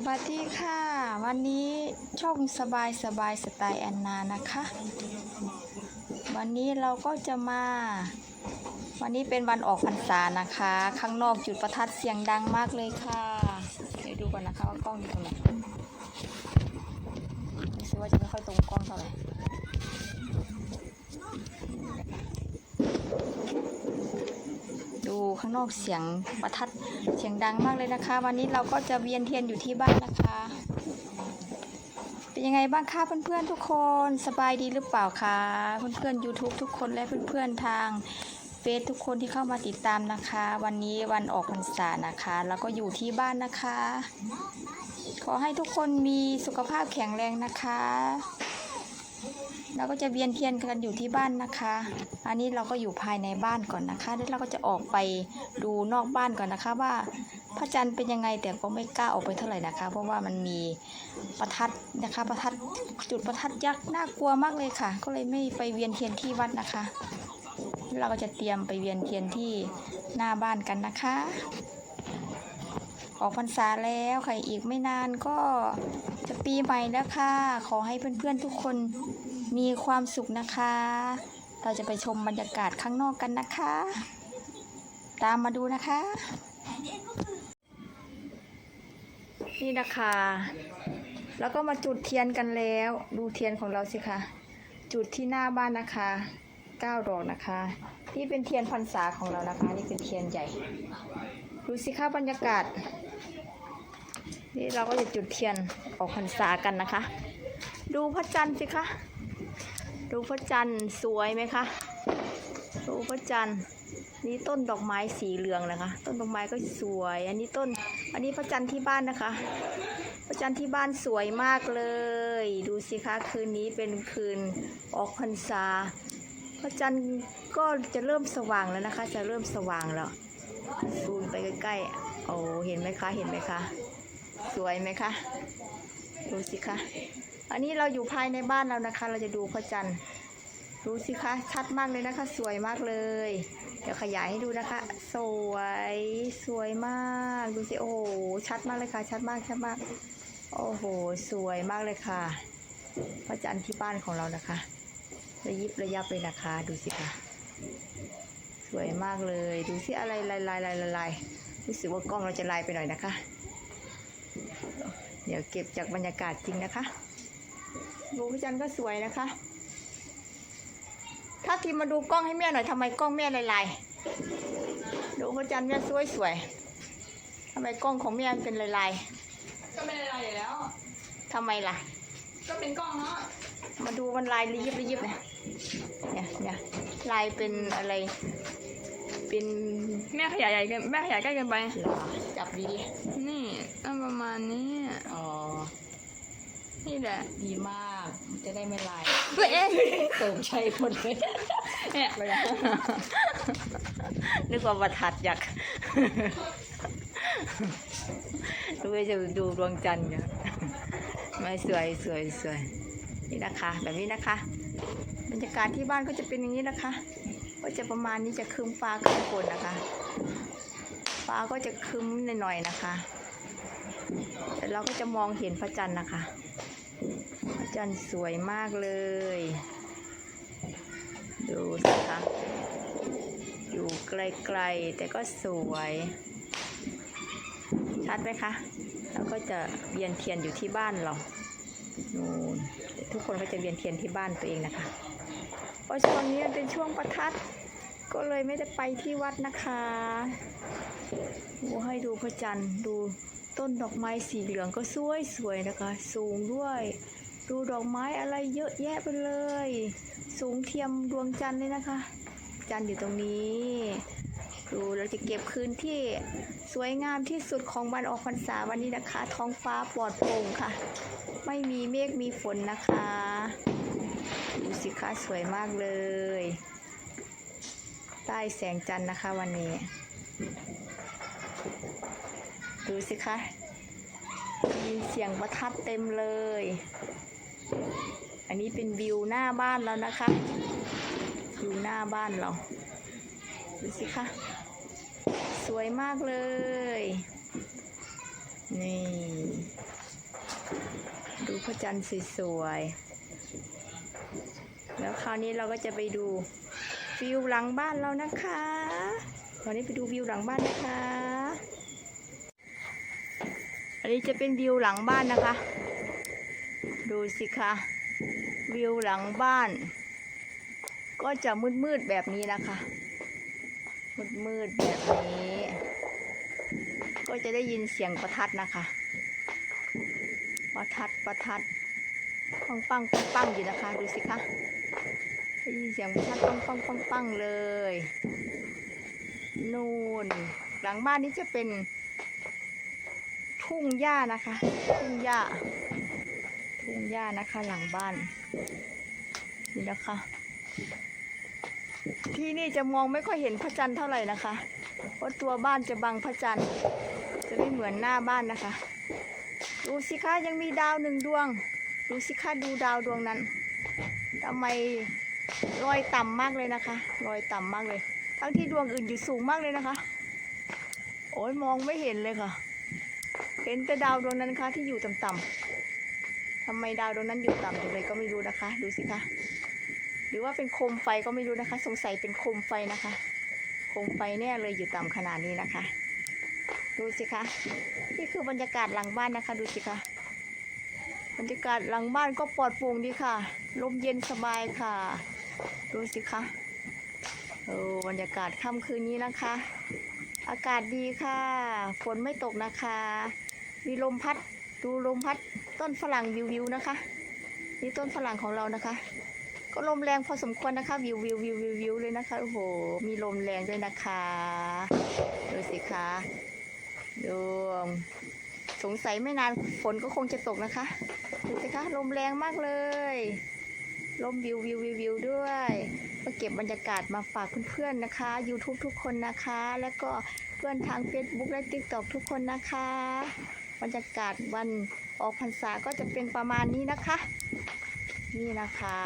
สวัสดีค่ะ วันนี้ช่องสบายสบายสไตล์แอนนานะคะ วันนี้เราก็จะมา วันนี้เป็นวันออกพรรษานะคะ ข้างนอกจุดประทัดเสียงดังมากเลยค่ะ เดี๋ยวดูก่อนนะคะว่ากล้องอยู่ตรงไหนรู้สึกว่าจะไม่ค่อยตรงกล้องเท่าไหร่ดูข้างนอกเสียงประทัด สียงดังมากเลยนะคะ วันนี้เราก็จะเวียนเทียนอยู่ที่บ้านนะคะ เป็นยังไงบ้างคะเพื่อนๆทุกคนสบายดีหรือเปล่าคะเพื่อนๆ YouTube ทุกคนและเพื่อนๆทางเฟซทุกคนที่เข้ามาติดตามนะคะ วันนี้วันออกพรรษานะคะ แล้วก็อยู่ที่บ้านนะคะ ขอให้ทุกคนมีสุขภาพแข็งแรงนะคะ เราก็จะเวียนเทียนกันอยู่ที่บ้านนะคะ อันนี้เราก็อยู่ภายในบ้านก่อนนะคะ แล้วเราก็จะออกไปดูนอกบ้านก่อนนะคะ ว่าพระจันทร์เป็นยังไงแต่ก็ไม่กล้าออกไปเท่าไหร่นะคะ เพราะว่ามันมีประทัดนะคะ ประทัดจุดประทัดยักษ์น่ากลัวมากเลยค่ะ ก็เลยไม่ไปเวียนเทียนที่วัดนะคะ เราก็จะเตรียมไปเวียนเทียนที่หน้าบ้านกันนะคะ ออกพรรษาแล้วค่ะอีกไม่นานก็จะปีใหม่แล้วค่ะ ขอให้เพื่อนๆทุกคนมีความสุขนะคะ เราจะไปชมบรรยากาศข้างนอกกันนะคะ ตามมาดูนะคะ นี่นะคะ แล้วก็มาจุดเทียนกันแล้ว ดูเทียนของเราสิคะจุดที่หน้าบ้านนะคะเก้าดอกนะคะ นี่เป็นเทียนพรรษาของเรานะคะ นี่เป็นเทียนใหญ่ ดูสิคะบรรยากาศ นี่เราก็จะจุดเทียนออกพรรษากันนะคะ ดูพระจันทร์สิคะ ดูพระจันทร์สวยไหมคะ ดูพระจันทร์นี่ต้นดอกไม้สีเหลืองนะคะ ต้นดอกไม้ก็สวย อันนี้ต้น อันนี้พระจันทร์ที่บ้านนะคะ พระจันทร์ที่บ้านสวยมากเลย ดูสิคะคืนนี้เป็นคืนออกพรรษา พระจันทร์ก็จะเริ่มสว่างแล้วนะคะ จะเริ่มสว่างแล้วซูมไปใกล้ๆโอ้เห็นไหมคะ เห็นไหมคะ สวยไหมคะ ดูสิคะ อันนี้เราอยู่ภายในบ้านเรานะคะ เราจะดูพระจันทร์ดูสิคะ ชัดมากเลยนะคะ สวยมากเลย เดี๋ยวขยายให้ดูนะคะ สวย สวยมาก ดูสิ โอ้โห ชัดมากเลยค่ะ ชัดมาก ชัดมาก โอ้โห สวยมากเลยค่ะ พระจันทร์ที่บ้านของเรานะคะ ระยิบระยับเลยนะคะ ดูสิคะสวยมากเลย ดูสิอะไรลายลายลายลายรู้สึกว่ากล้องเราจะลายไปหน่อยนะคะ ดี๋ยวเก็บจากบรรยากาศจริงนะคะดูพระจันทร์ก็สวยนะคะ ถ้าทีมมาดูกล้องให้แม่หน่อยทำไมกล้องแม่ลายลายดูพระจันทร์แม่สวยสวยทำไมกล้องของแม่มันเป็นลายลายก็ไม่ได้ลายอยู่แล้วทำไมล่ะ ก็เป็นกล้องเนาะมาดูมันลายระยิบระยิบเนี่ยเนี่ยเนี่ยลายเป็นอะไร เป็นแม่ขยายใหญ่เกินแม่ขยายใกล้เกินไป เหรอจับดีนี่อันประมาณนี้ๆอ๋อ นี่แหละดีมากมันจะได้ไม่ลายเอ๊ะเติมใช่หมดเลยเนี่ยไปแล้วนึกว่าประทัดยักษ์ดูไปจะดูดวงจันทร์อยู่ไม่สวยสวยสวยนี่นะคะ แบบนี้นะคะ บรรยากาศที่บ้านก็จะเป็นอย่างนี้นะคะ ก็จะประมาณนี้จะคึมฟ้าครึ้มฝนนะคะ ฟ้าก็จะคึมหน่อยๆนะคะแต่เราก็จะมองเห็นพระจันทร์นะคะ พระจันทร์สวยมากเลย ดูสิคะอยู่ไกลๆแต่ก็สวย ชัดไหมคะ แล้วก็จะเวียนเทียนอยู่ที่บ้านเรานู่นทุกคนก็จะเวียนเทียนที่บ้านตัวเองนะคะเพราะช่วงนี้มันเป็นช่วงประทัด ก็เลยไม่ได้ไปที่วัดนะคะโอ้ให้ดูพระจันทร์ดูต้นดอกไม้สีเหลืองก็สวยสวยๆนะคะ สูงด้วย ดูดอกไม้อะไรเยอะแยะไปเลย สูงเทียมดวงจันทร์เลยนะคะ จันทร์อยู่ตรงนี้ ดูเราจะเก็บคืนที่สวยงามที่สุดของวันออกพรรษาวันนี้นะคะ ท้องฟ้าปลอดโปร่งค่ะ ไม่มีเมฆมีฝนนะคะ ดูสิคะสวยมากเลย ใต้แสงจันทร์นะคะวันนี้ ดูสิคะ มีเสียงประทัดเต็มเลย อันนี้เป็นวิวหน้าบ้านแล้วนะคะ วิวหน้าบ้านเรา ดูสิคะ สวยมากเลย นี่ ดูพระจันทร์สวยๆ แล้วคราวนี้เราก็จะไปดู วิวหลังบ้านเรานะคะตอนนี้ไปดูวิวหลังบ้านนะคะ อันนี้จะเป็นวิวหลังบ้านนะคะ ดูสิคะวิวหลังบ้าน ก็จะมืดๆแบบนี้นะคะ มืดๆแบบนี้ ก็จะได้ยินเสียงประทัดนะคะ ประทัดประทัดปังปังปังปังอยู่นะคะ ดูสิคะ เสียงประทัดปังปังปังปังเลย นู่นหลังบ้านนี้จะเป็นทุ่งหญ้านะคะ ทุ่งหญ้า ทุ่งหญ้านะคะ หลังบ้านนี่นะคะ ที่นี่จะมองไม่ค่อยเห็นพระจันทร์เท่าไหร่นะคะ เพราะตัวบ้านจะบังพระจันทร์ จะไม่เหมือนหน้าบ้านนะคะ ดูสิคะยังมีดาวหนึ่งดวง ดูสิคะดูดาวดวงนั้นทำไม ลอยต่ำมากเลยนะคะลอยต่ำมากเลย ทั้งที่ดวงอื่นอยู่สูงมากเลยนะคะ โอ้ยมองไม่เห็นเลยค่ะ เห็นแต่ดาวดวงนั้นคะที่อยู่ต่ำๆทำไมดาวดวงนั้นอยู่ต่ำจังเลยก็ไม่รู้นะคะ ดูสิคะหรือว่าเป็นโคมไฟก็ไม่รู้นะคะ สงสัยเป็นโคมไฟนะคะ โคมไฟแน่เลยอยู่ต่ำขนาดนี้นะคะ ดูสิคะนี่คือบรรยากาศหลังบ้านนะคะ ดูสิคะบรรยากาศหลังบ้านก็ปลอดโปร่งดีค่ะ ลมเย็นสบายค่ะ ดูสิคะโอ้บรรยากาศค่ำคืนนี้นะคะ อากาศดีค่ะ ฝนไม่ตกนะคะ มีลมพัด ดูลมพัดต้นฝรั่งวิววิวนะคะ นี่ต้นฝรั่งของเรานะคะ ก็ลมแรงพอสมควรนะคะ วิววิววิววิววิวเลยนะคะ โอ้โห มีลมแรงด้วยนะคะ ดูสิคะดูสงสัยไม่นานฝนก็คงจะตกนะคะ ดูสิคะ ลมแรงมากเลย ลมวิววิววิววิวด้วยก็เก็บบรรยากาศมาฝากเพื่อนๆนะคะ YouTube ทุกคนนะคะ แล้วก็เพื่อนทาง Facebook และ TikTok ทุกคนนะคะ บรรยากาศวันออกพรรษาก็จะเป็นประมาณนี้นะคะ นี่นะคะ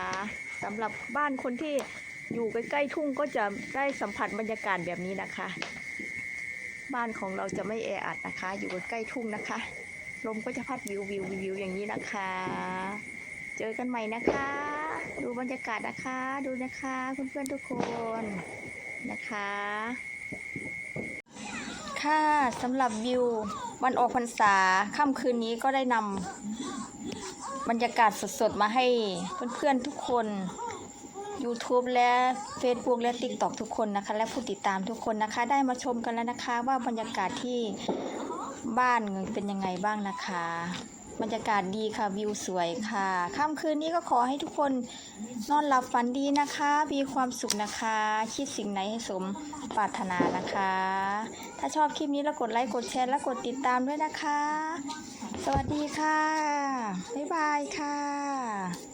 สำหรับบ้านคนที่อยู่ใกล้ๆทุ่งก็จะได้สัมผัสบรรยากาศแบบนี้นะคะ บ้านของเราจะไม่แออัดนะคะ อยู่ใกล้ๆทุ่งนะคะ ลมก็จะพัดวิววิววิวอย่างนี้นะคะ เจอกันใหม่นะคะ ดูบรรยากาศนะคะ ดูนะคะเพื่อนๆทุกคนนะคะ ค่ะสำหรับวิววันออกพรรษาค่ำคืนนี้ก็ได้นำบรรยากาศสดๆ มาให้เพื่อนๆทุกคน YouTube และ Facebook และ TikTok ทุกคนนะคะ และผู้ติดตามทุกคนนะคะ ได้มาชมกันแล้วนะคะ ว่าบรรยากาศที่บ้านเป็นยังไงบ้างนะคะ บรรยากาศดีค่ะวิวสวยค่ะค่ำคืนนี้ก็ขอให้ทุกคนนอนหลับฝันดีนะคะ มีความสุขนะคะ คิดสิ่งไหนให้สมปรารถนานะคะ ถ้าชอบคลิปนี้แล้วกดไลค์กดแชร์และกดติดตามด้วยนะคะ สวัสดีค่ะ บ๊ายบายค่ะ